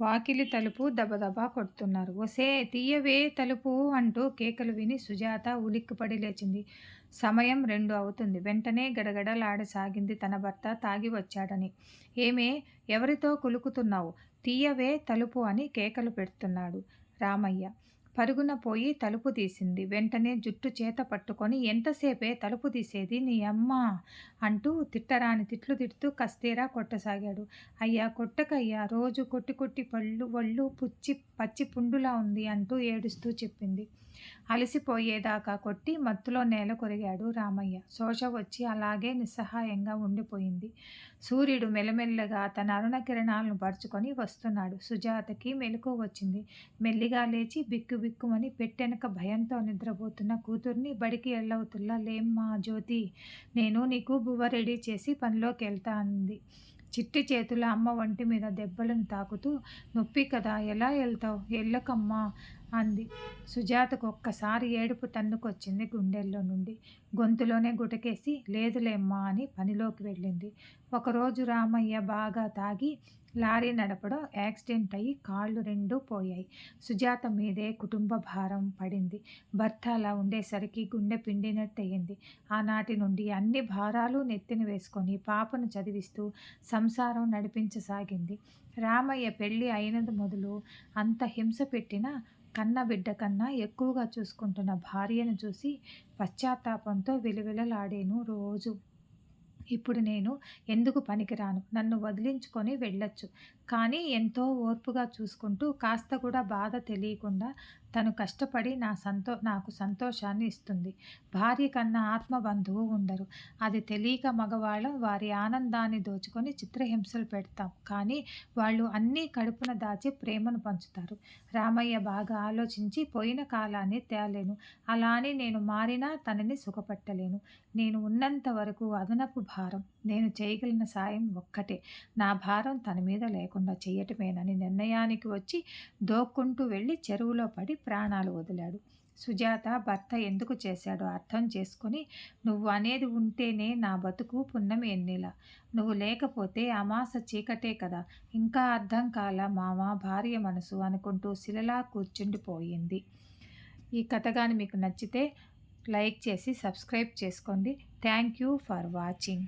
వాకిలి తలుపు దబదబా కొడుతున్నారు. ఒసే తీయవే తలుపు అంటూ కేకలు విని సుజాత ఉలిక్కిపడి లేచింది. సమయం రెండు అవుతుంది. వెంటనే గడగడలాడసాగింది తన భర్త తాగి వచ్చాడని. ఏమే ఎవరితో కులుకుతున్నావు? తీయవే తలుపు అని కేకలు పెడుతున్నాడు రామయ్య. పరుగున పోయి తలుపు తీసింది. వెంటనే జుట్టు చేత పట్టుకొని ఎంతసేపే తలుపు తీసేది నీ అమ్మ? అంటూ తిట్టరాని తిట్లు తిడుతూ కస్తీరా కొట్టసాగాడు. అయ్యా కొట్టకయ్యా రోజు కొట్టి కొట్టి పళ్ళు ఒళ్ళు పుచ్చి పచ్చి పుండులా ఉంది అంటూ ఏడుస్తూ చెప్పింది. అలసిపోయేదాకా కొట్టి మత్తులో నేల కొరిగాడు రామయ్య. శోష వచ్చి అలాగే నిస్సహాయంగా ఉండిపోయింది. సూర్యుడు మెల్లమెల్లగా తన అరుణ కిరణాలను పరుచుకొని వస్తున్నాడు. సుజాతకి మెలకు వచ్చింది. మెల్లిగా లేచి బిక్కు బిక్కుమని పెట్టెనక భయంతో నిద్రపోతున్న కూతుర్ని బడికి ఎల్లవుతుల్లా లేమ్మా జ్యోతి నేను నీకు బువ్వ రెడీ చేసి పనిలోకి వెళ్తా అంది. చిట్టి చేతుల అమ్మ వంటి మీద దెబ్బలను తాకుతూ నొప్పి కదా ఎలా వెళ్తావు ఎల్లకమ్మా అంది. సుజాతకు ఒక్కసారి ఏడుపు తన్నుకొచ్చింది గుండెల్లో నుండి. గొంతులోనే గుటకేసి లేదులేమ్మా అని పనిలోకి వెళ్ళింది. ఒకరోజు రామయ్య బాగా తాగి లారీ నడపడం యాక్సిడెంట్ అయ్యి కాళ్ళు రెండూ పోయాయి. సుజాత మీదే కుటుంబ భారం పడింది. భర్త అలా ఉండేసరికి గుండె పిండినట్టయింది. ఆనాటి నుండి అన్ని భారాలు నెత్తిన వేసుకొని పాపను చదివిస్తూ సంసారం నడిపించసాగింది. రామయ్య పెళ్ళి అయినది మొదలు అంత హింస పెట్టినా కన్న బిడ్డ కన్నా ఎక్కువగా చూసుకుంటున్న భార్యను చూసి పశ్చాత్తాపంతో విలువిలలాడేను రోజు. ఇప్పుడు నేను ఎందుకు పనికిరాను? నన్ను వదిలించుకొని వెళ్ళొచ్చు. కానీ ఎంతో ఓర్పుగా చూసుకుంటూ కాస్త కూడా బాధ తెలియకుండా తను కష్టపడి నా సంతో నాకు సంతోషాన్ని ఇస్తుంది. భార్య కన్నా ఆత్మబంధువు ఉండరు. అది తెలియక మగవాళ్ళం వారి ఆనందాన్ని దోచుకొని చిత్రహింసలు పెడతాం. కానీ వాళ్ళు అన్నీ కడుపున దాచి ప్రేమను పంచుతారు. రామయ్య బాగా ఆలోచించి పోయిన కాలాన్ని తేలేను. అలా అని నేను మారినా తనని సుఖపట్టలేను. నేను ఉన్నంత వరకు అదనపు భారం. నేను చేయగలిగిన సాయం ఒక్కటే. నా భారం తన మీద లేకుండా చేయటమేనని నిర్ణయానికి వచ్చి దోక్కుంటూ వెళ్ళి చెరువులో పడి ప్రాణాలు వదిలాడు. సుజాత భర్త ఎందుకు చేశాడో అర్థం చేసుకుని నువ్వు అనేది ఉంటేనే నా బతుకు పున్నమి ఎన్నిలా. నువ్వు లేకపోతే అమాస చీకటే కదా. ఇంకా అర్థం కాల మామ భార్య మనసు అనుకుంటూ శిలలా కూర్చుండిపోయింది. ఈ కథ కానీ మీకు నచ్చితే లైక్ చేసి సబ్స్క్రైబ్ చేసుకోండి. Thank you for watching.